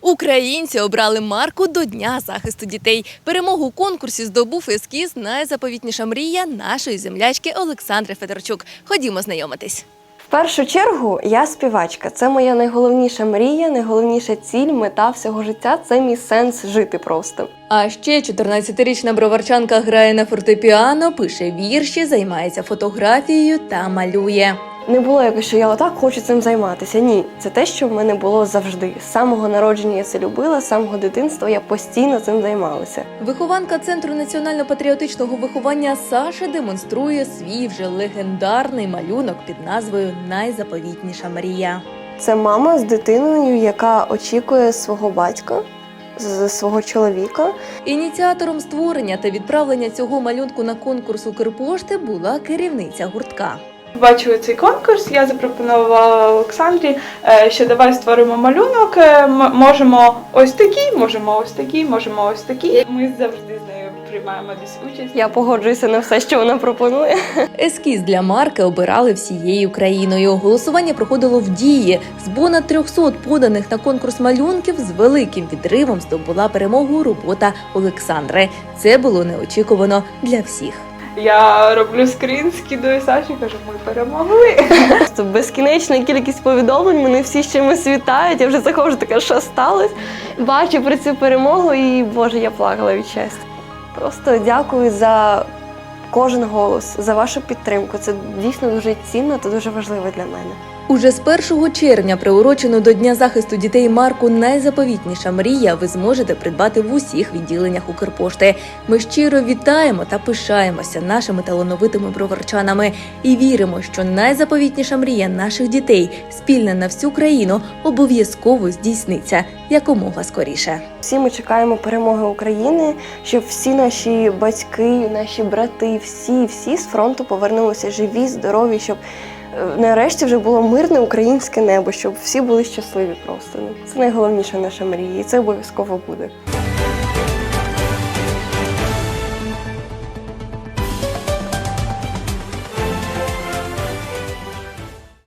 Українці обрали марку до Дня захисту дітей. Перемогу у конкурсі здобув ескіз Найзаповітніша мрія нашої землячки Олександри Федорчук. Ходімо знайомитись. В першу чергу я співачка. Це моя найголовніша мрія, найголовніша ціль, мета всього життя. Це мій сенс жити просто. А ще 14-річна броварчанка грає на фортепіано, пише вірші, займається фотографією та малює. Не було якось, що я отак хочу цим займатися. Ні, це те, що в мене було завжди. З самого народження я це любила, з самого дитинства я постійно цим займалася. Вихованка центру національно-патріотичного виховання Саша демонструє свій вже легендарний малюнок під назвою Найзаповітніша мрія. Це мама з дитиною, яка очікує свого батька, з свого чоловіка. Ініціатором створення та відправлення цього малюнку на конкурс Укрпошти була керівниця гуртка. Бачили цей конкурс, я запропонувала Олександрі, е, що давай створимо малюнок. е, Можемо ось такий, можемо ось такий, можемо ось такий. Ми завжди з нею приймаємо десь участь. Я погоджуюся на все, що вона пропонує. Ескіз для марки обирали всією країною. Голосування проходило в дії. З понад 300 поданих на конкурс малюнків з великим відривом здобула перемогу робота Олександри. Це було неочікувано для всіх. Я роблю скрін, скидую Саші, кажу, ми перемогли. Просто безкінечна кількість повідомлень, мене всі з чимось вітають. Я вже заходжу, така, що сталося. Бачу про цю перемогу і Боже, я плакала від щастя. Просто дякую за кожен голос, за вашу підтримку. Це дійсно дуже цінно та дуже важливо для мене. Уже з 1 червня, приурочену до Дня захисту дітей марку Найзаповітніша мрія, ви зможете придбати в усіх відділеннях Укрпошти. Ми щиро вітаємо та пишаємося нашими талановитими броварчанами і віримо, що найзаповітніша мрія наших дітей, спільна на всю країну, обов'язково здійсниться якомога скоріше. Всі ми чекаємо перемоги України, щоб всі наші батьки, наші брати, всі, всі з фронту повернулися живі, здорові, щоб нарешті вже було мирне українське небо, щоб всі були щасливі просто. Ну, Це найголовніша наша мрія, і це обов'язково буде.